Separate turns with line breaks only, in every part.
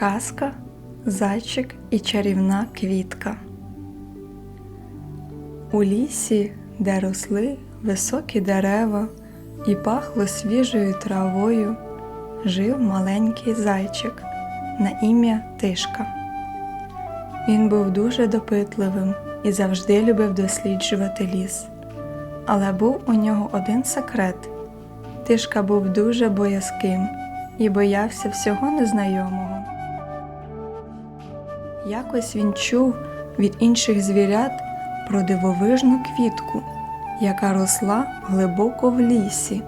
Казка, зайчик і чарівна квітка. У лісі, де росли високі дерева і пахло свіжою травою, жив маленький зайчик на ім'я Тишка. Він був дуже допитливим і завжди любив досліджувати ліс. Але був у нього один секрет. Тишка був дуже боязким і боявся всього незнайомого. Якось він чув від інших звірят про дивовижну квітку, яка росла глибоко в лісі.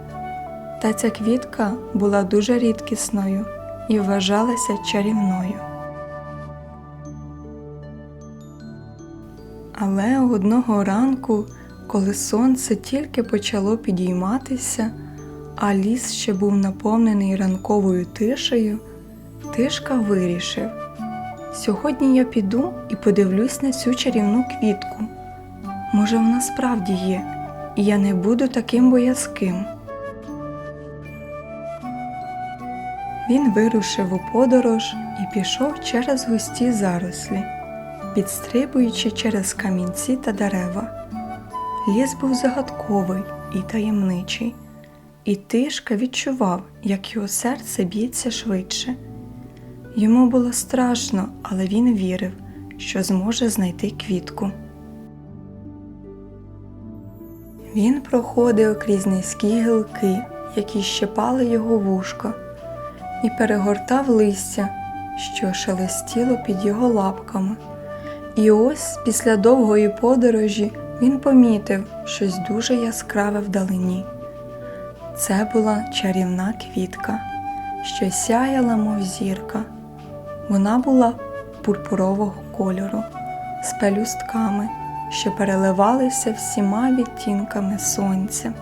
Та ця квітка була дуже рідкісною і вважалася чарівною. Але одного ранку, коли сонце тільки почало підійматися, а ліс ще був наповнений ранковою тишею, тишка вирішив: сьогодні я піду і подивлюсь на цю чарівну квітку. Може, вона справді є, і я не буду таким боязким. Він вирушив у подорож і пішов через густі зарослі, підстрибуючи через камінці та дерева. Ліс був загадковий і таємничий, і тишка відчував, як його серце б'ється швидше. Йому було страшно, але він вірив, що зможе знайти квітку. Він проходив крізь низькі гілки, які щепали його вушка, і перегортав листя, що шелестіло під його лапками. І ось після довгої подорожі він помітив щось дуже яскраве вдалині. Це була чарівна квітка, що сяяла, мов зірка. Вона була пурпурового кольору, з пелюстками, що переливалися всіма відтінками сонця.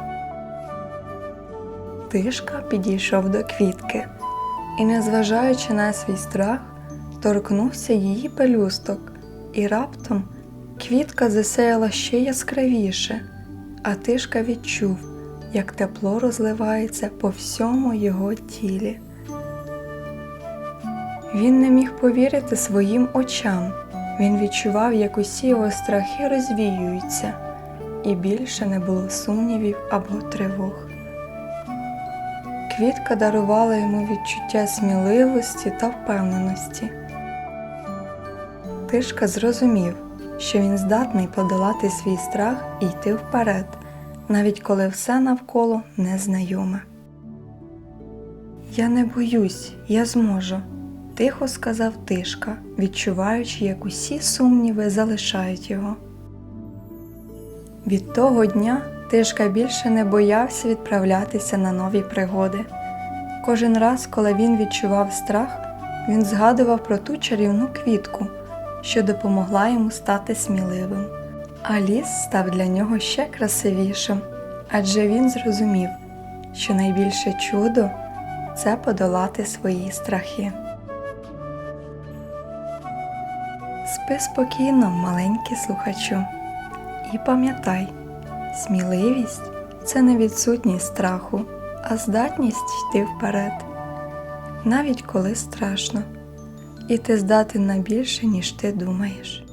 Тишка підійшов до квітки і, незважаючи на свій страх, торкнувся її пелюсток, і раптом квітка засяяла ще яскравіше, а тишка відчув, як тепло розливається по всьому його тілі. Він не міг повірити своїм очам. Він відчував, як усі його страхи розвіюються, і більше не було сумнівів або тривог. Квітка дарувала йому відчуття сміливості та впевненості. Тишка зрозумів, що він здатний подолати свій страх і йти вперед, навіть коли все навколо незнайоме. Я не боюсь, я зможу, тихо сказав Тишка, відчуваючи, як усі сумніви залишають його. Від того дня Тишка більше не боявся відправлятися на нові пригоди. Кожен раз, коли він відчував страх, він згадував про ту чарівну квітку, що допомогла йому стати сміливим. А ліс став для нього ще красивішим, адже він зрозумів, що найбільше чудо це подолати свої страхи. Спи спокійно, маленький слухачу, і пам'ятай, сміливість це не відсутність страху, а здатність йти вперед, навіть коли страшно, і ти здатен на більше, ніж ти думаєш.